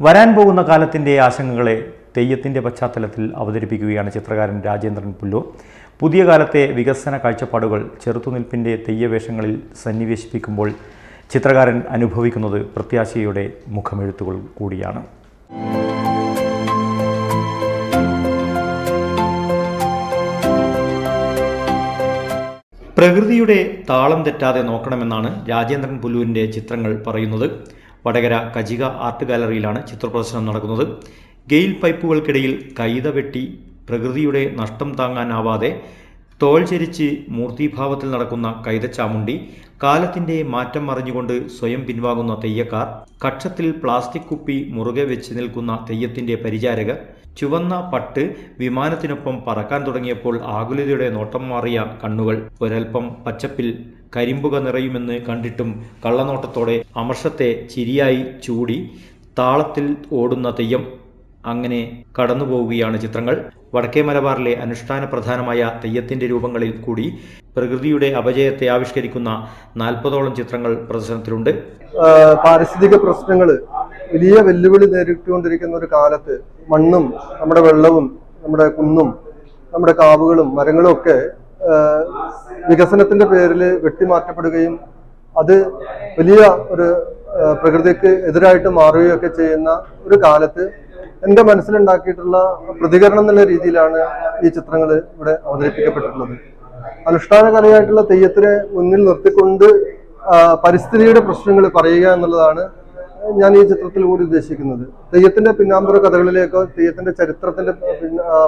വരാൻ പോകുന്ന കാലത്തിന്റെ ആശങ്കകളെ തെയ്യത്തിന്റെ പശ്ചാത്തലത്തിൽ അവതരിപ്പിക്കുകയാണ് ചിത്രകാരൻ രാജേന്ദ്രൻ പുല്ലൂർ പുതിയ കാലത്തെ വികസന കാഴ്ചപ്പാടുകൾ ചെറുത്തുനിൽപ്പിന്റെ തെയ്യവേഷങ്ങളിൽ സന്നിവേശിപ്പിക്കുമ്പോൾ ചിത്രകാരൻ അനുഭവിക്കുന്നത് പ്രത്യാശയുടെ മുഖമെഴുത്തുകൾ കൂടിയാണ്. പ്രകൃതിയുടെ താളം തെറ്റാതെ നോക്കണമെന്നാണ് രാജേന്ദ്രൻ പുല്ലൂരിന്റെ ചിത്രങ്ങൾ പറയുന്നത്. വടകര കജിക ആർട്ട് ഗാലറിയിലാണ് ചിത്രപ്രദർശനം നടക്കുന്നത്. ഗെയിൽ പൈപ്പുകൾക്കിടയിൽ കൈത വെട്ടി പ്രകൃതിയുടെ നഷ്ടം താങ്ങാനാവാതെ തോൾ ചരിച്ച് മൂർത്തിഭാവത്തിൽ നടക്കുന്ന കൈതച്ചാമുണ്ടി കാലത്തിന്റെ മാറ്റം മറിഞ്ഞുകൊണ്ട് സ്വയം പിൻവാങ്ങുന്ന തെയ്യക്കാർ കക്ഷത്തിൽ പ്ലാസ്റ്റിക് കുപ്പി മുറുകെ വെച്ച് നിൽക്കുന്ന തെയ്യത്തിന്റെ പരിചാരകർ ചുവന്ന പട്ട് വിമാനത്തിനൊപ്പം പറക്കാൻ തുടങ്ങിയപ്പോൾ ആകുലതയുടെ നോട്ടം മാറിയ കണ്ണുകൾ. ഒരൽപ്പം പച്ചപ്പിൽ കരിമ്പുക നിറയുമെന്ന് കണ്ടിട്ടും കള്ളനോട്ടത്തോടെ അമർഷത്തെ ചിരിയായി ചൂടി താളത്തിൽ ഓടുന്ന തെയ്യം അങ്ങനെ കടന്നുപോവുകയാണ് ചിത്രങ്ങൾ. വടക്കേ മലബാറിലെ അനുഷ്ഠാന പ്രധാനമായ തെയ്യത്തിന്റെ രൂപങ്ങളിൽ കൂടി പ്രകൃതിയുടെ അപജയത്തെ ആവിഷ്കരിക്കുന്ന നാൽപ്പതോളം ചിത്രങ്ങൾ പ്രദർശനത്തിലുണ്ട്. പാരിസ്ഥിതിക പ്രശ്നങ്ങൾ വലിയ വെല്ലുവിളി നേരിട്ടുകൊണ്ടിരിക്കുന്ന ഒരു കാലത്ത് മണ്ണും നമ്മുടെ വെള്ളവും നമ്മുടെ കുന്നും നമ്മുടെ കാവുകളും മരങ്ങളും ഒക്കെ വികസനത്തിന്റെ പേരിൽ വെട്ടിമാറ്റപ്പെടുകയും അത് വലിയ ഒരു പ്രകൃതിക്ക് എതിരായിട്ട് മാറുകയൊക്കെ ചെയ്യുന്ന ഒരു കാലത്ത് എന്റെ മനസ്സിലുണ്ടാക്കിയിട്ടുള്ള പ്രതികരണം എന്നുള്ള രീതിയിലാണ് ഈ ചിത്രങ്ങൾ ഇവിടെ അവതരിപ്പിക്കപ്പെട്ടിട്ടുള്ളത്. അനുഷ്ഠാന കലയായിട്ടുള്ള തെയ്യത്തിനെ മുന്നിൽ നിർത്തിക്കൊണ്ട് പരിസ്ഥിതിയുടെ പ്രശ്നങ്ങൾ പറയുക എന്നുള്ളതാണ് ഞാൻ ഈ ചിത്രത്തിൽ കൂടി ഉദ്ദേശിക്കുന്നത്. തെയ്യത്തിന്റെ പിന്നാമ്പുറ കഥകളിലേക്കോ തെയ്യത്തിന്റെ ചരിത്രത്തിന്റെ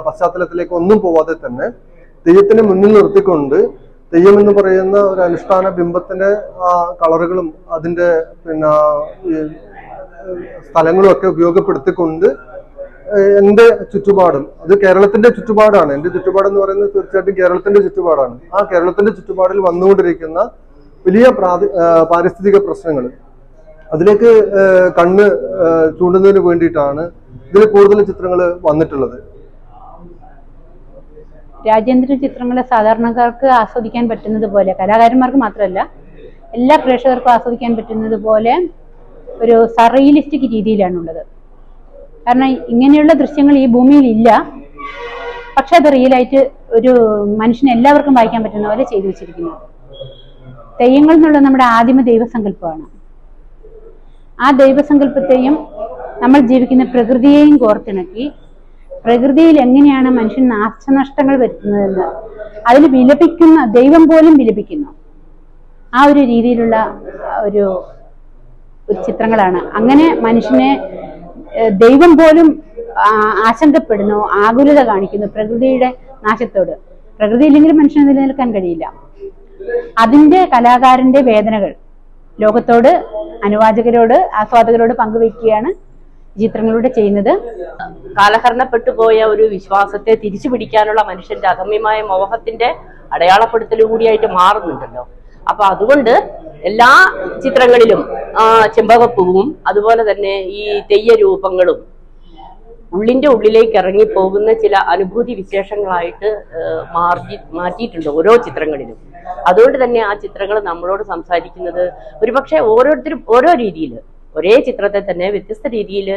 പശ്ചാത്തലത്തിലേക്കോ ഒന്നും പോവാതെ തന്നെ തെയ്യത്തിനെ മുന്നിൽ നിർത്തിക്കൊണ്ട് തെയ്യം എന്ന് പറയുന്ന ഒരു അനുഷ്ഠാന ബിംബത്തിന്റെ ആ കളറുകളും അതിന്റെ പിന്നെ സ്ഥലങ്ങളും ഒക്കെ ഉപയോഗപ്പെടുത്തിക്കൊണ്ട് എന്റെ ചുറ്റുപാടും. അത് കേരളത്തിന്റെ ചുറ്റുപാടാണ്. എന്റെ ചുറ്റുപാട് എന്ന് പറയുന്നത് തീർച്ചയായിട്ടും കേരളത്തിന്റെ ചുറ്റുപാടാണ്. ആ കേരളത്തിന്റെ ചുറ്റുപാടിൽ വന്നുകൊണ്ടിരിക്കുന്ന വലിയ പാരിസ്ഥിതിക പ്രശ്നങ്ങൾ അതിലേക്ക് കണ്ണ് ചൂണ്ടുന്നതിന് വേണ്ടിയിട്ടാണ് ഇതിൽ കൂടുതൽ ചിത്രങ്ങൾ വന്നിട്ടുള്ളത്. രാജ്യാന്തര ചിത്രങ്ങൾ സാധാരണക്കാർക്ക് ആസ്വദിക്കാൻ പറ്റുന്നത് പോലെ കലാകാരന്മാർക്ക് മാത്രമല്ല എല്ലാ പ്രേക്ഷകർക്കും ആസ്വദിക്കാൻ പറ്റുന്നത് പോലെ ഒരു സറിയലിസ്റ്റിക് രീതിയിലാണുള്ളത്. കാരണം ഇങ്ങനെയുള്ള ദൃശ്യങ്ങൾ ഈ ഭൂമിയിൽ ഇല്ല. പക്ഷെ അത് റിയലായിട്ട് ഒരു മനുഷ്യന് എല്ലാവർക്കും വായിക്കാൻ പറ്റുന്ന പോലെ ചെയ്തു വെച്ചിരിക്കുന്നു. തെയ്യങ്ങൾ എന്നുള്ളത് നമ്മുടെ ആദിമ ദൈവസങ്കല്പമാണ്. ആ ദൈവസങ്കല്പത്തെയും നമ്മൾ ജീവിക്കുന്ന പ്രകൃതിയെയും കോർത്തിണക്കി പ്രകൃതിയിൽ എങ്ങനെയാണ് മനുഷ്യൻ നാശനഷ്ടങ്ങൾ വരുത്തുന്നതെന്ന് അതിൽ വിലപിക്കുന്ന ദൈവം പോലും വിലപിക്കുന്നു. ആ ഒരു രീതിയിലുള്ള ഒരു ചിത്രങ്ങളാണ്. അങ്ങനെ മനുഷ്യനെ ദൈവം പോലും ആശങ്കപ്പെടുന്നു ആകുലത കാണിക്കുന്നു പ്രകൃതിയുടെ നാശത്തോട്. പ്രകൃതി ഇല്ലെങ്കിൽ മനുഷ്യന് നിലനിൽക്കാൻ കഴിയില്ല. അതിന്റെ കലാകാരന്റെ വേദനകൾ ലോകത്തോട് അനുവാചകരോട് ആസ്വാദകരോട് പങ്കുവെക്കുകയാണ് ചിത്രങ്ങളിലൂടെ ചെയ്യുന്നത്. കാലഹരണപ്പെട്ടു പോയ ഒരു വിശ്വാസത്തെ തിരിച്ചു പിടിക്കാനുള്ള മനുഷ്യന്റെ അഗമ്യമായ മോഹത്തിന്റെ അടയാളപ്പെടുത്തലുകൂടിയായിട്ട് മാറുന്നുണ്ടല്ലോ. അപ്പൊ അതുകൊണ്ട് എല്ലാ ചിത്രങ്ങളിലും ചെമ്പകപ്പൂവും അതുപോലെ തന്നെ ഈ തെയ്യ രൂപങ്ങളും ഉള്ളിന്റെ ഉള്ളിലേക്ക് ഇറങ്ങി പോകുന്ന ചില അനുഭൂതി വിശേഷങ്ങളായിട്ട് മാറ്റി മാറ്റിയിട്ടുണ്ട് ഓരോ ചിത്രങ്ങളിലും. അതുകൊണ്ട് തന്നെ ആ ചിത്രങ്ങൾ നമ്മളോട് സംസാരിക്കുന്നത് ഒരുപക്ഷെ ഓരോരുത്തരും ഓരോ രീതിയിൽ ഒരേ ചിത്രത്തെ തന്നെ വ്യത്യസ്ത രീതിയിൽ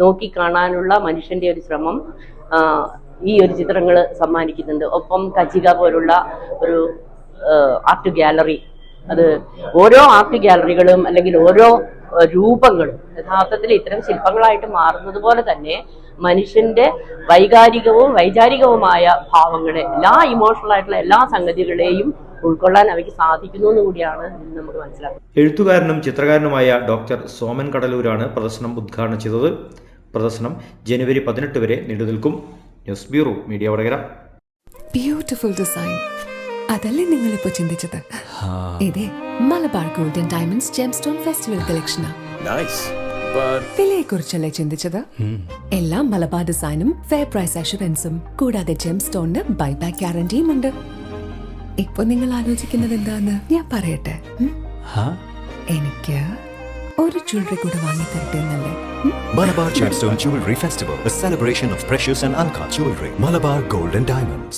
നോക്കി കാണാനുള്ള മനുഷ്യന്റെ ഒരു ശ്രമം ഈ ഒരു ചിത്രങ്ങൾ സമ്മാനിക്കുന്നുണ്ട്. ഒപ്പം കജിക പോലുള്ള ഒരു ആർട്ട് ഗാലറി അത് ഓരോ ആർട്ട് ഗാലറികളും അല്ലെങ്കിൽ ഓരോ രൂപങ്ങളും യഥാർത്ഥത്തിൽ ഇത്തരം ശില്പങ്ങളായിട്ട് മാറുന്നത് പോലെ തന്നെ മനുഷ്യന്റെ വൈകാരികവും വൈചാരികവുമായ ഭാവങ്ങളെ എല്ലാ ഇമോഷണൽ ആയിട്ടുള്ള എല്ലാ സംഗതികളെയും ഉൾക്കൊള്ളാൻ അവയ്ക്ക് സാധിക്കുന്നു എന്ന് കൂടിയാണ് നമുക്ക് മനസ്സിലാക്കുന്നത്. എഴുത്തുകാരനും ചിത്രകാരനുമായ ഡോക്ടർ സോമൻ കടലൂരാണ് പ്രദർശനം ഉദ്ഘാടനം ചെയ്തത്. പ്രദർശനം ജനുവരി പതിനെട്ട് വരെ നീണ്ടുനിൽക്കും. News bureau media Vadakara. Beautiful design അതല്ലേ നിങ്ങൾ ഇപ്പൊ ചിന്തിച്ചത് ഇതേ Malabar golden diamonds gemstone festival കളക്ഷനാ വിലയെ കുറിച്ചല്ലേ ചിന്തിച്ചത്? എല്ലാം മലബാർ ഡിസൈനും ഫെയർ പ്രൈസ് അഷുറൻസും കൂടാതെ ജെം സ്റ്റോണിന് ബൈബാക്ക് ഗ്യാരണ്ടിയും ഉണ്ട്. ഇപ്പൊ നിങ്ങൾ ആലോചിക്കുന്നത് എന്താന്ന് ഞാൻ പറയട്ടെ? എനിക്ക് ഒരു ജ്വല്ലറി കൂടെ വാങ്ങി തരട്ടെ എന്നല്ലേ? ഉം? Malabar Gemstone celebration of a and of precious Malabar golden diamonds.